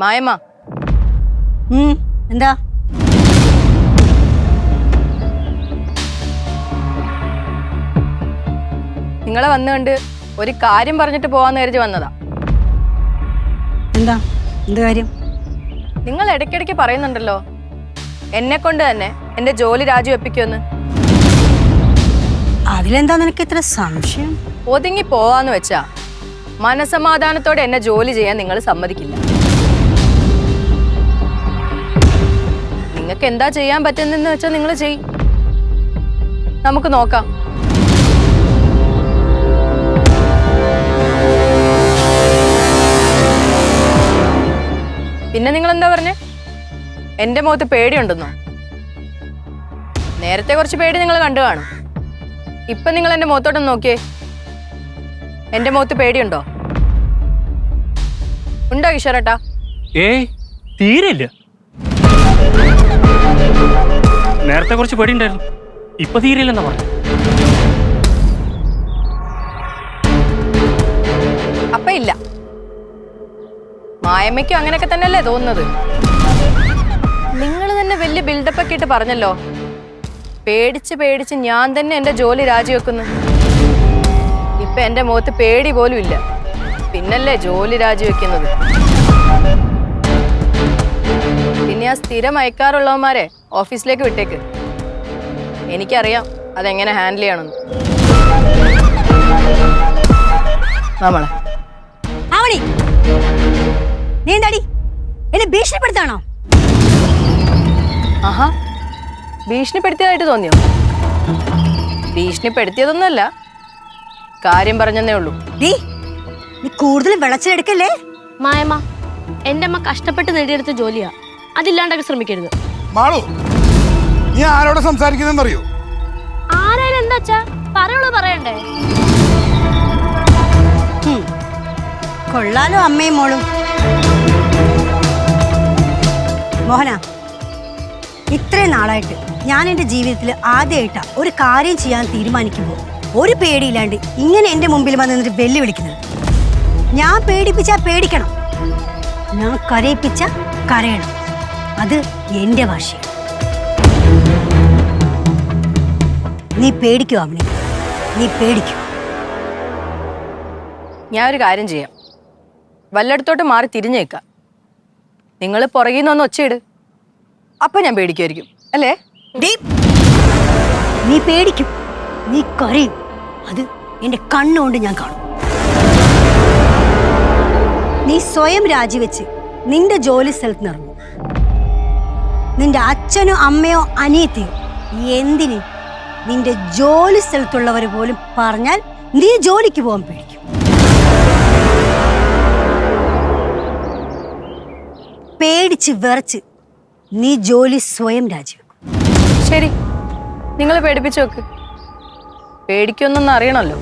മായമ്മ. എന്താ? നിങ്ങളെ വന്നു കണ്ട് ഒരു കാര്യം പറഞ്ഞിട്ട് പോവാന്ന് കരുതി വന്നതാ. എന്താ? എന്ത് കാര്യം? നിങ്ങൾ ഇടയ്ക്കിടയ്ക്ക് പറയുന്നുണ്ടല്ലോ. എന്നെ കൊണ്ട് തന്നെ എന്റെ ജോലി രാജിവെപ്പിക്കുമെന്ന് അതിലെന്താ നിനക്ക് ഇത്ര സംശയം? ഒതുങ്ങി പോവാന്ന് വെച്ചാ മനസമാധാനത്തോടെ എന്നെ ജോലി ചെയ്യാൻ നിങ്ങൾ സമ്മതിക്കില്ല. നിങ്ങൾക്ക് എന്താ ചെയ്യാൻ പറ്റുന്നെന്ന് വെച്ചാൽ നിങ്ങൾ ചെയ്. നമുക്ക് നോക്കാം. പിന്നെ നിങ്ങൾ എന്താ പറഞ്ഞേ? എന്റെ മുഖത്ത് പേടിയുണ്ടെന്നോ? നേരത്തെ കുറച്ച് പേടി നിങ്ങൾ കണ്ടു കാണും. ഇപ്പൊ നിങ്ങൾ എന്റെ മുഖത്തോട്ടൊന്ന് നോക്കിയേ. എന്റെ മുഖത്ത് പേടിയുണ്ടോ? ഉണ്ടോ ഈശ്വരട്ടാ? ഏ തീരെയില്ല. നേരത്തെ കുറച്ച് പേടിയുണ്ടായിരുന്നു. ഇപ്പൊ തീരില്ലെന്നാ പറഞ്ഞു. അപ്പൊ ഇല്ല. മായമ്മയ്ക്കും അങ്ങനെയൊക്കെ തന്നെയല്ലേ തോന്നുന്നത്? നിങ്ങൾ തന്നെ വലിയ ബിൽഡപ്പ് ഒക്കെ ഇട്ട് പറഞ്ഞല്ലോ. പേടിച്ച് പേടിച്ച് ഞാൻ തന്നെ എന്റെ ജോലി രാജിവെക്കുന്നു. ഇപ്പൊ എന്റെ മുഖത്ത് പേടി പോലും ഇല്ല. പിന്നല്ലേ ജോലി രാജിവെക്കുന്നത്? ആ സ്ഥിരം അയക്കാറുള്ളവന്മാരെ ഓഫീസിലേക്ക് വിട്ടേക്ക്. എനിക്കറിയാം അതെങ്ങനെ ഹാൻഡിൽ ചെയ്യണമെന്ന്. നമ്മളെ ആവണി നീ എന്താടി? എന്നെ ഭീഷണിപ്പെടുത്താണോ? ആഹാ. ഭീഷണിപ്പെടുത്തിയതായിട്ട് തോന്നിയോ? ഭീഷണിപ്പെടുത്തിയതൊന്നുമല്ല. കാര്യം പറഞ്ഞെന്നേ ഉള്ളൂ. നീ നീ കൂടുതൽ വിളച്ചിലെടുക്കല്ലേ? മായമ്മ എന്റെ അമ്മ കഷ്ടപ്പെട്ട് നേടിയെടുത്ത ജോലിയാ. അതില്ലാണ്ടാക്കി ശ്രമിക്കരുത്. മാളു നീ ആരോട് സംസാരിക്കുന്നെന്നറിയോ ആരായാലും എന്താ അച്ഛാ? പറയുള്ളൂ പറയണ്ടേ. കൊള്ളാലോ അമ്മയും മോളും. മോഹന ഇത്രയും നാളായിട്ട് ഞാൻ എന്റെ ജീവിതത്തിൽ ആദ്യമായിട്ടാണ് ഒരു കാര്യം ചെയ്യാൻ തീരുമാനിക്കുമ്പോൾ ഒരു പേടിയില്ലാണ്ട് ഇങ്ങനെ എന്റെ മുമ്പിൽ വന്ന് നിന്നിട്ട് വെല്ലുവിളിക്കുന്നത്. ഞാൻ പേടിപ്പിച്ചാ പേടിക്കണം. ഞാൻ കരയിപ്പിച്ച കരയണം. അത് എന്റെ ഭാഷയാണ് നീ പേടിക്കോ അവനെ? നീ പേടിക്കോ? ഞാൻ ഒരു കാര്യം ചെയ്യാം. വല്ലയിടത്തോട്ട് മാറി തിരിഞ്ഞേക്കാം. നിങ്ങൾ പുറകിൽ നിന്നൊന്ന് ഒച്ചയിട്. അപ്പൊ ഞാൻ പേടിക്കുമായിരിക്കും. അല്ലേ? നീ പേടിക്കും. നീ കരയും. അത് എന്റെ കണ്ണുകൊണ്ട് ഞാൻ കാണും. നീ സ്വയം രാജിവെച്ച് നിന്റെ ജോലി സ്ഥലത്ത് നിറങ്ങും. നിന്റെ അച്ഛനോ അമ്മയോ അനിയത്തിയോ? എന്തിന് നിന്റെ ജോലി സ്ഥലത്തുള്ളവർ പോലും പറഞ്ഞാൽ നീ ജോലിക്ക് പോകാൻ പേടിക്കും. പേടിച്ച് വിറച്ച് നീ ജോലി സ്വയം രാജിവെക്കും. ശരി നിങ്ങൾ പേടിപ്പിച്ചു നോക്ക് പേടിക്കൊന്നും അറിയണമല്ലോ.